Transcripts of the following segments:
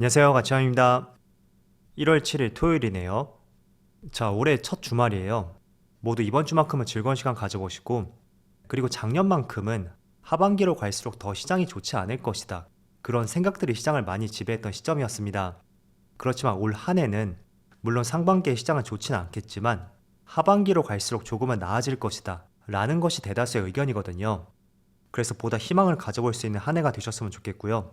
안녕하세요. 가치왕입니다. 1월 7일 토요일이네요. 자, 올해 첫 주말이에요. 모두 이번 주만큼은 즐거운 시간 가져보시고, 그리고 작년만큼은 하반기로 갈수록 더 시장이 좋지 않을 것이다. 그런 생각들이 시장을 많이 지배했던 시점이었습니다. 그렇지만 올 한 해는 물론 상반기의 시장은 좋지는 않겠지만 하반기로 갈수록 조금은 나아질 것이다. 라는 것이 대다수의 의견이거든요. 그래서 보다 희망을 가져볼 수 있는 한 해가 되셨으면 좋겠고요.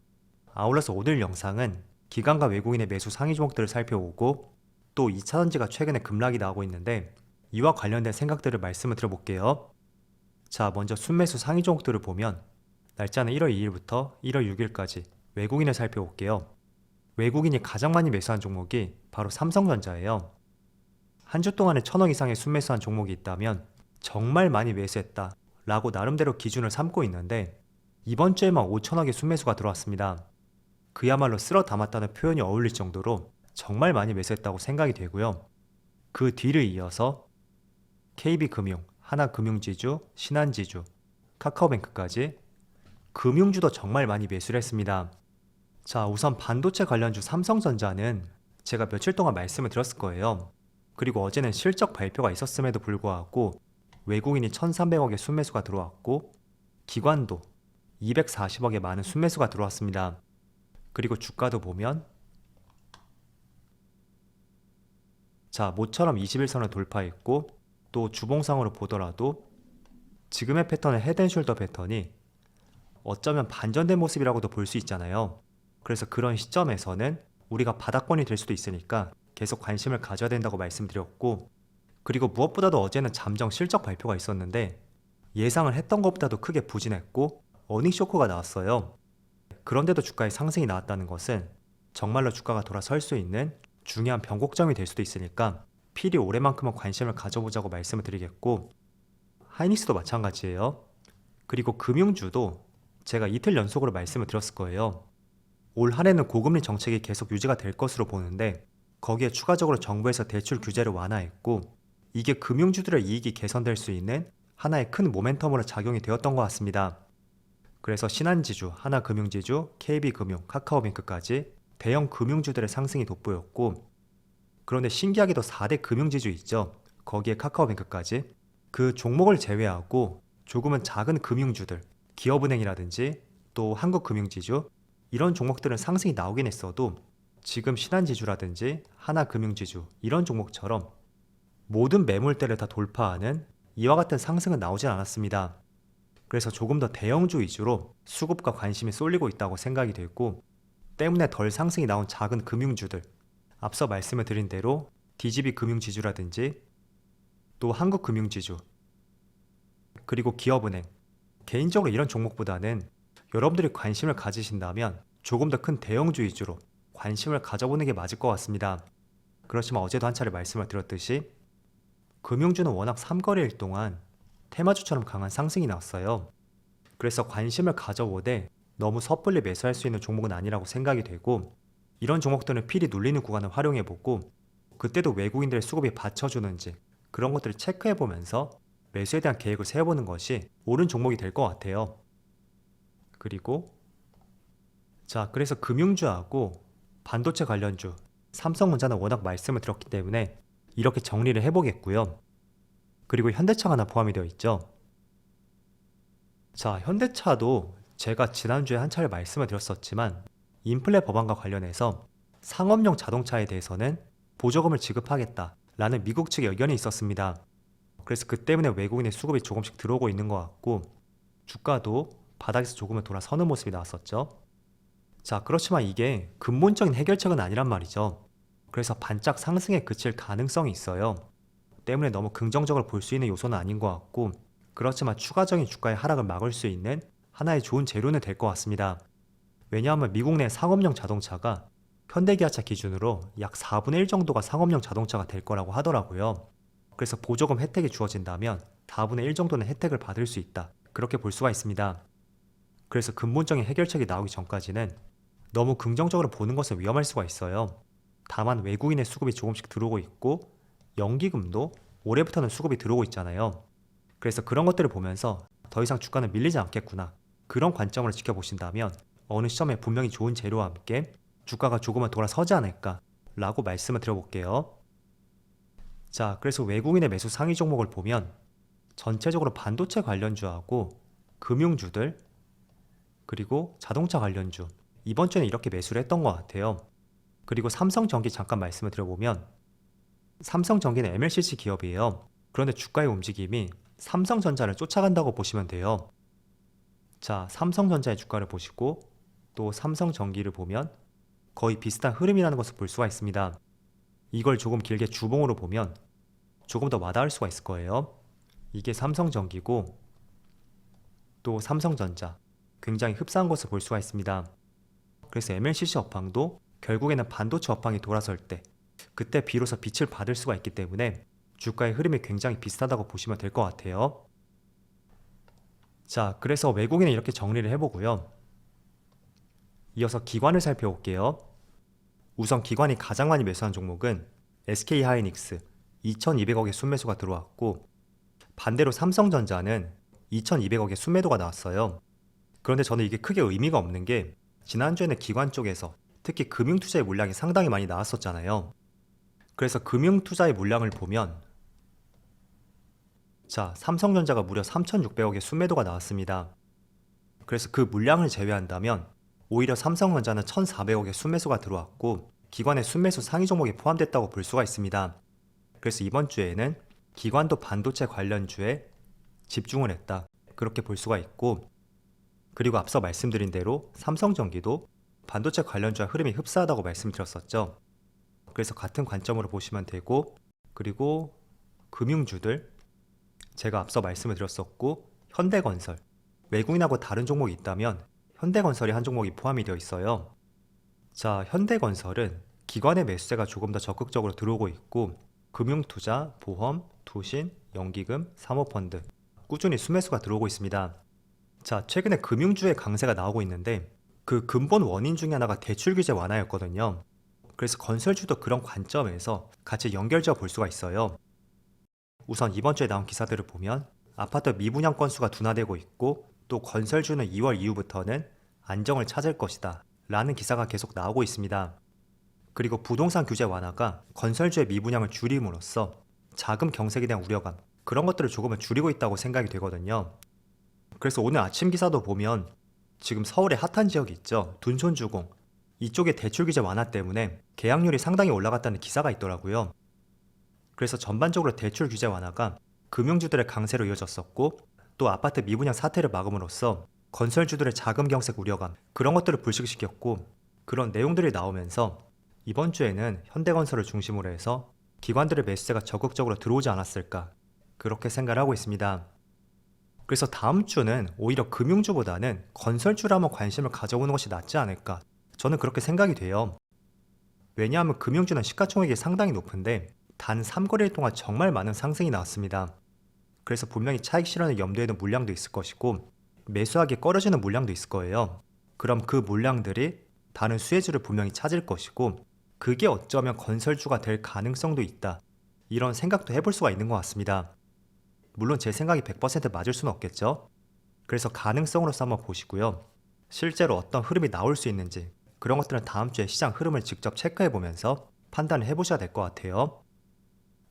아울러서 오늘 영상은 기관과 외국인의 매수 상위 종목들을 살펴보고 또 2차 전지가 최근에 급락이 나오고 있는데 이와 관련된 생각들을 말씀을 드려볼게요. 자, 먼저 순매수 상위 종목들을 보면 날짜는 1월 2일부터 1월 6일까지 외국인을 살펴볼게요. 외국인이 가장 많이 매수한 종목이 바로 삼성전자예요. 한 주 동안에 천억 이상의 순매수한 종목이 있다면 정말 많이 매수했다 라고 나름대로 기준을 삼고 있는데 이번 주에만 5천억의 순매수가 들어왔습니다. 그야말로 쓸어 담았다는 표현이 어울릴 정도로 정말 많이 매수했다고 생각이 되고요. 그 뒤를 이어서 KB금융, 하나금융지주, 신한지주, 카카오뱅크까지 금융주도 정말 많이 매수를 했습니다. 자, 우선 반도체 관련주 삼성전자는 제가 며칠 동안 말씀을 드렸을 거예요. 그리고 어제는 실적 발표가 있었음에도 불구하고 외국인이 1,300억의 순매수가 들어왔고 기관도 240억의 많은 순매수가 들어왔습니다. 그리고 주가도 보면 자, 모처럼 21선을 돌파했고 또 주봉상으로 보더라도 지금의 패턴은 헤드앤숄더 패턴이 어쩌면 반전된 모습이라고도 볼 수 있잖아요. 그래서 그런 시점에서는 우리가 바닥권이 될 수도 있으니까 계속 관심을 가져야 된다고 말씀드렸고 그리고 무엇보다도 어제는 잠정 실적 발표가 있었는데 예상을 했던 것보다도 크게 부진했고 어닝 쇼크가 나왔어요. 그런데도 주가에 상승이 나왔다는 것은 정말로 주가가 돌아설 수 있는 중요한 변곡점이 될 수도 있으니까 필히 올해만큼은 관심을 가져보자고 말씀을 드리겠고 하이닉스도 마찬가지예요. 그리고 금융주도 제가 이틀 연속으로 말씀을 드렸을 거예요. 올 한해는 고금리 정책이 계속 유지가 될 것으로 보는데 거기에 추가적으로 정부에서 대출 규제를 완화했고 이게 금융주들의 이익이 개선될 수 있는 하나의 큰 모멘텀으로 작용이 되었던 것 같습니다. 그래서 신한지주, 하나금융지주, KB금융, 카카오뱅크까지 대형 금융주들의 상승이 돋보였고 그런데 신기하게도 4대 금융지주 있죠. 거기에 카카오뱅크까지 그 종목을 제외하고 조금은 작은 금융주들, 기업은행이라든지 또 한국금융지주 이런 종목들은 상승이 나오긴 했어도 지금 신한지주라든지 하나금융지주 이런 종목처럼 모든 매물대를 다 돌파하는 이와 같은 상승은 나오진 않았습니다. 그래서 조금 더 대형주 위주로 수급과 관심이 쏠리고 있다고 생각이 됐고 때문에 덜 상승이 나온 작은 금융주들 앞서 말씀을 드린 대로 DGB 금융지주라든지 또 한국금융지주 그리고 기업은행 개인적으로 이런 종목보다는 여러분들이 관심을 가지신다면 조금 더 큰 대형주 위주로 관심을 가져보는 게 맞을 것 같습니다. 그렇지만 어제도 한 차례 말씀을 드렸듯이 금융주는 워낙 3거래일 동안 테마주처럼 강한 상승이 나왔어요. 그래서 관심을 가져보되 너무 섣불리 매수할 수 있는 종목은 아니라고 생각이 되고 이런 종목들은 필히 눌리는 구간을 활용해보고 그때도 외국인들의 수급이 받쳐주는지 그런 것들을 체크해보면서 매수에 대한 계획을 세워보는 것이 옳은 종목이 될 것 같아요. 그리고 자 그래서 금융주하고 반도체 관련주 삼성전자는 워낙 말씀을 드렸기 때문에 이렇게 정리를 해보겠고요. 그리고 현대차가 하나 포함이 되어 있죠. 자 현대차도 제가 지난주에 한 차례 말씀을 드렸었지만 인플레 법안과 관련해서 상업용 자동차에 대해서는 보조금을 지급하겠다라는 미국 측의 의견이 있었습니다. 그래서 그 때문에 외국인의 수급이 조금씩 들어오고 있는 것 같고 주가도 바닥에서 조금은 돌아서는 모습이 나왔었죠. 자, 그렇지만 이게 근본적인 해결책은 아니란 말이죠. 그래서 반짝 상승에 그칠 가능성이 있어요. 때문에 너무 긍정적으로 볼 수 있는 요소는 아닌 것 같고 그렇지만 추가적인 주가의 하락을 막을 수 있는 하나의 좋은 재료는 될 것 같습니다. 왜냐하면 미국 내 상업용 자동차가 현대기아차 기준으로 약 4분의 1 정도가 상업용 자동차가 될 거라고 하더라고요. 그래서 보조금 혜택이 주어진다면 4분의 1 정도는 혜택을 받을 수 있다. 그렇게 볼 수가 있습니다. 그래서 근본적인 해결책이 나오기 전까지는 너무 긍정적으로 보는 것은 위험할 수가 있어요. 다만 외국인의 수급이 조금씩 들어오고 있고 연기금도 올해부터는 수급이 들어오고 있잖아요. 그래서 그런 것들을 보면서 더 이상 주가는 밀리지 않겠구나. 그런 관점으로 지켜보신다면 어느 시점에 분명히 좋은 재료와 함께 주가가 조금은 돌아서지 않을까 라고 말씀을 드려볼게요. 자, 그래서 외국인의 매수 상위 종목을 보면 전체적으로 반도체 관련주하고 금융주들 그리고 자동차 관련주 이번 주에는 이렇게 매수를 했던 것 같아요. 그리고 삼성전기 잠깐 말씀을 드려보면 삼성전기는 MLCC 기업이에요. 그런데 주가의 움직임이 삼성전자를 쫓아간다고 보시면 돼요. 자, 삼성전자의 주가를 보시고 또 삼성전기를 보면 거의 비슷한 흐름이라는 것을 볼 수가 있습니다. 이걸 조금 길게 주봉으로 보면 조금 더 와닿을 수가 있을 거예요. 이게 삼성전기고 또 삼성전자 굉장히 흡사한 것을 볼 수가 있습니다. 그래서 MLCC 업황도 결국에는 반도체 업황이 돌아설 때 그때 비로소 빛을 받을 수가 있기 때문에 주가의 흐름이 굉장히 비슷하다고 보시면 될 것 같아요. 자, 그래서 외국인은 이렇게 정리를 해보고요. 이어서 기관을 살펴볼게요. 우선 기관이 가장 많이 매수한 종목은 SK 하이닉스 2,200억의 순매수가 들어왔고 반대로 삼성전자는 2,200억의 순매도가 나왔어요. 그런데 저는 이게 크게 의미가 없는 게 지난주에는 기관 쪽에서 특히 금융투자의 물량이 상당히 많이 나왔었잖아요. 그래서 금융 투자의 물량을 보면 자, 삼성전자가 무려 3,600억의 순매도가 나왔습니다. 그래서 그 물량을 제외한다면 오히려 삼성전자는 1,400억의 순매수가 들어왔고 기관의 순매수 상위 종목이 포함됐다고 볼 수가 있습니다. 그래서 이번 주에는 기관도 반도체 관련주에 집중을 했다. 그렇게 볼 수가 있고 그리고 앞서 말씀드린 대로 삼성전기도 반도체 관련주와 흐름이 흡사하다고 말씀드렸었죠. 그래서 같은 관점으로 보시면 되고 그리고 금융주들 제가 앞서 말씀을 드렸었고 현대건설 외국인하고 다른 종목이 있다면 현대건설이 한 종목이 포함이 되어 있어요. 자, 현대건설은 기관의 매수세가 조금 더 적극적으로 들어오고 있고 금융투자, 보험, 투신, 연기금, 사모펀드 꾸준히 수매수가 들어오고 있습니다. 자, 최근에 금융주의 강세가 나오고 있는데 그 근본 원인 중에 하나가 대출 규제 완화였거든요. 그래서 건설주도 그런 관점에서 같이 연결지어 볼 수가 있어요. 우선 이번 주에 나온 기사들을 보면 아파트 미분양 건수가 둔화되고 있고 또 건설주는 2월 이후부터는 안정을 찾을 것이다 라는 기사가 계속 나오고 있습니다. 그리고 부동산 규제 완화가 건설주의 미분양을 줄임으로써 자금 경색에 대한 우려감 그런 것들을 조금은 줄이고 있다고 생각이 되거든요. 그래서 오늘 아침 기사도 보면 지금 서울의 핫한 지역이 있죠. 둔촌주공. 이쪽에 대출 규제 완화 때문에 계약률이 상당히 올라갔다는 기사가 있더라고요. 그래서 전반적으로 대출 규제 완화가 금융주들의 강세로 이어졌었고 또 아파트 미분양 사태를 막음으로써 건설주들의 자금 경색 우려감 그런 것들을 불식시켰고 그런 내용들이 나오면서 이번 주에는 현대건설을 중심으로 해서 기관들의 매수세가 적극적으로 들어오지 않았을까 그렇게 생각을 하고 있습니다. 그래서 다음 주는 오히려 금융주보다는 건설주를 한번 관심을 가져보는 것이 낫지 않을까 저는 그렇게 생각이 돼요. 왜냐하면 금융주는 시가총액이 상당히 높은데 단 3거래일 동안 정말 많은 상승이 나왔습니다. 그래서 분명히 차익 실현을 염두에 둔 물량도 있을 것이고 매수하기 꺼려지는 물량도 있을 거예요. 그럼 그 물량들이 다른 수혜주를 분명히 찾을 것이고 그게 어쩌면 건설주가 될 가능성도 있다. 이런 생각도 해볼 수가 있는 것 같습니다. 물론 제 생각이 100% 맞을 수는 없겠죠. 그래서 가능성으로서 한번 보시고요. 실제로 어떤 흐름이 나올 수 있는지 그런 것들은 다음 주에 시장 흐름을 직접 체크해 보면서 판단을 해보셔야 될 것 같아요.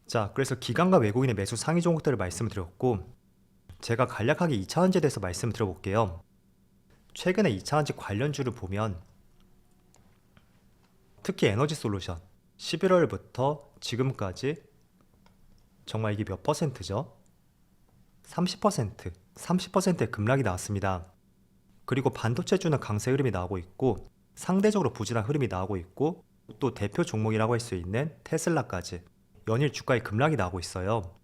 자, 그래서 기관과 외국인의 매수 상위 종목들을 말씀드렸고 제가 간략하게 2차원지에 대해서 말씀드려볼게요. 최근에 2차원지 관련주를 보면 특히 에너지 솔루션 11월부터 지금까지 정말 이게 몇 퍼센트죠? 30%, 30%의 급락이 나왔습니다. 그리고 반도체주는 강세 흐름이 나오고 있고 상대적으로 부진한 흐름이 나오고 있고 또 대표 종목이라고 할 수 있는 테슬라까지 연일 주가의 급락이 나오고 있어요.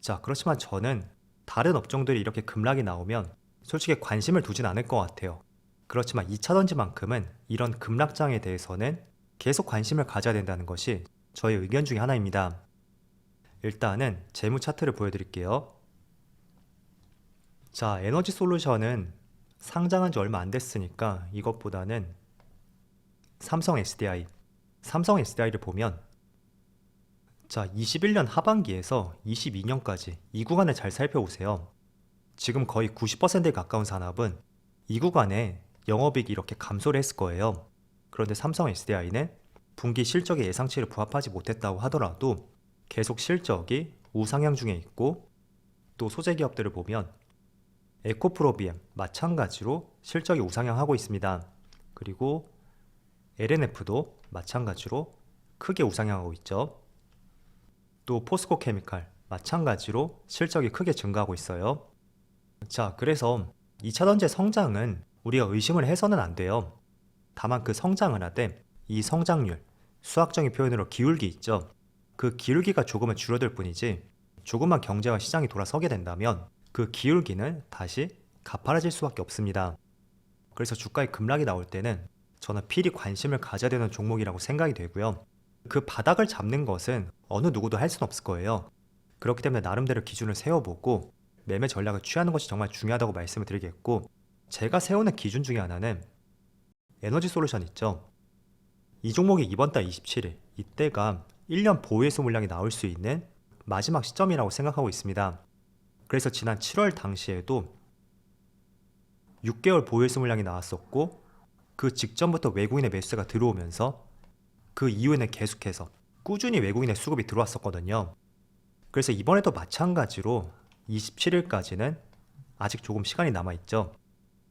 자, 그렇지만 저는 다른 업종들이 이렇게 급락이 나오면 솔직히 관심을 두진 않을 것 같아요. 그렇지만 2차전지만큼은 이런 급락장에 대해서는 계속 관심을 가져야 된다는 것이 저의 의견 중에 하나입니다. 일단은 재무 차트를 보여드릴게요. 자, 에너지 솔루션은 상장한 지 얼마 안 됐으니까 이것보다는 삼성 SDI, 삼성 SDI를 보면 자, 21년 하반기에서 22년까지 이 구간을 잘 살펴보세요. 지금 거의 90%에 가까운 산업은 이 구간에 영업이익이 이렇게 감소를 했을 거예요. 그런데 삼성 SDI는 분기 실적의 예상치를 부합하지 못했다고 하더라도 계속 실적이 우상향 중에 있고 또 소재 기업들을 보면 에코프로비엠 마찬가지로 실적이 우상향하고 있습니다. 그리고 LNF도 마찬가지로 크게 우상향하고 있죠. 또 포스코 케미칼 마찬가지로 실적이 크게 증가하고 있어요. 자, 그래서 2차 전지 성장은 우리가 의심을 해서는 안 돼요. 다만 그 성장을 하되 이 성장률, 수학적인 표현으로 기울기 있죠. 그 기울기가 조금은 줄어들 뿐이지 조금만 경제와 시장이 돌아서게 된다면 그 기울기는 다시 가파라질 수밖에 없습니다. 그래서 주가의 급락이 나올 때는 저는 필히 관심을 가져야 되는 종목이라고 생각이 되고요. 그 바닥을 잡는 것은 어느 누구도 할 수는 없을 거예요. 그렇기 때문에 나름대로 기준을 세워보고 매매 전략을 취하는 것이 정말 중요하다고 말씀을 드리겠고 제가 세우는 기준 중에 하나는 에너지 솔루션 있죠. 이 종목이 이번 달 27일 이때가 1년 보유해소 물량이 나올 수 있는 마지막 시점이라고 생각하고 있습니다. 그래서 지난 7월 당시에도 6개월 보유해소 물량이 나왔었고 그 직전부터 외국인의 매수세가 들어오면서 그 이후에는 계속해서 꾸준히 외국인의 수급이 들어왔었거든요. 그래서 이번에도 마찬가지로 27일까지는 아직 조금 시간이 남아있죠.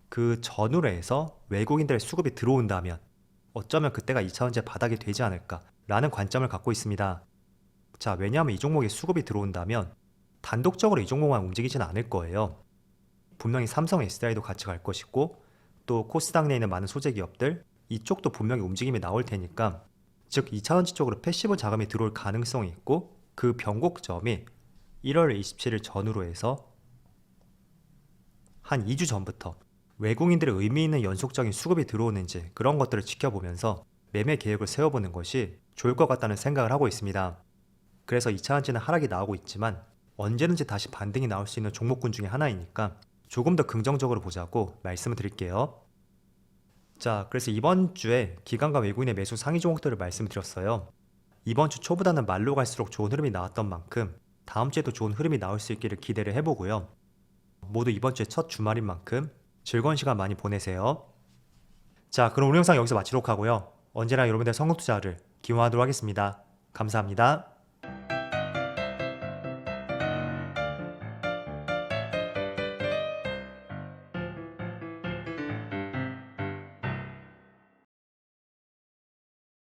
그 전후로 해서 외국인들의 수급이 들어온다면 어쩌면 그때가 2차원제 바닥이 되지 않을까라는 관점을 갖고 있습니다. 자, 왜냐하면 이 종목에 수급이 들어온다면 단독적으로 이 종목만 움직이지는 않을 거예요. 분명히 삼성 SDI도 같이 갈 것이고 또 코스닥 내에 있는 많은 소재 기업들 이쪽도 분명히 움직임이 나올 테니까 즉 2차원지 쪽으로 패시브 자금이 들어올 가능성이 있고 그 변곡점이 1월 27일 전후로 해서 한 2주 전부터 외국인들의 의미 있는 연속적인 수급이 들어오는지 그런 것들을 지켜보면서 매매 계획을 세워보는 것이 좋을 것 같다는 생각을 하고 있습니다. 그래서 2차원지는 하락이 나오고 있지만 언제든지 다시 반등이 나올 수 있는 종목군 중에 하나이니까 조금 더 긍정적으로 보자고 말씀을 드릴게요. 자, 그래서 이번 주에 기관과 외국인의 매수 상위 종목들을 말씀드렸어요. 이번 주 초보다는 말로 갈수록 좋은 흐름이 나왔던 만큼 다음 주에도 좋은 흐름이 나올 수 있기를 기대를 해보고요. 모두 이번 주에 첫 주말인 만큼 즐거운 시간 많이 보내세요. 자, 그럼 오늘 영상 여기서 마치도록 하고요. 언제나 여러분들의 성공 투자를 기원하도록 하겠습니다. 감사합니다.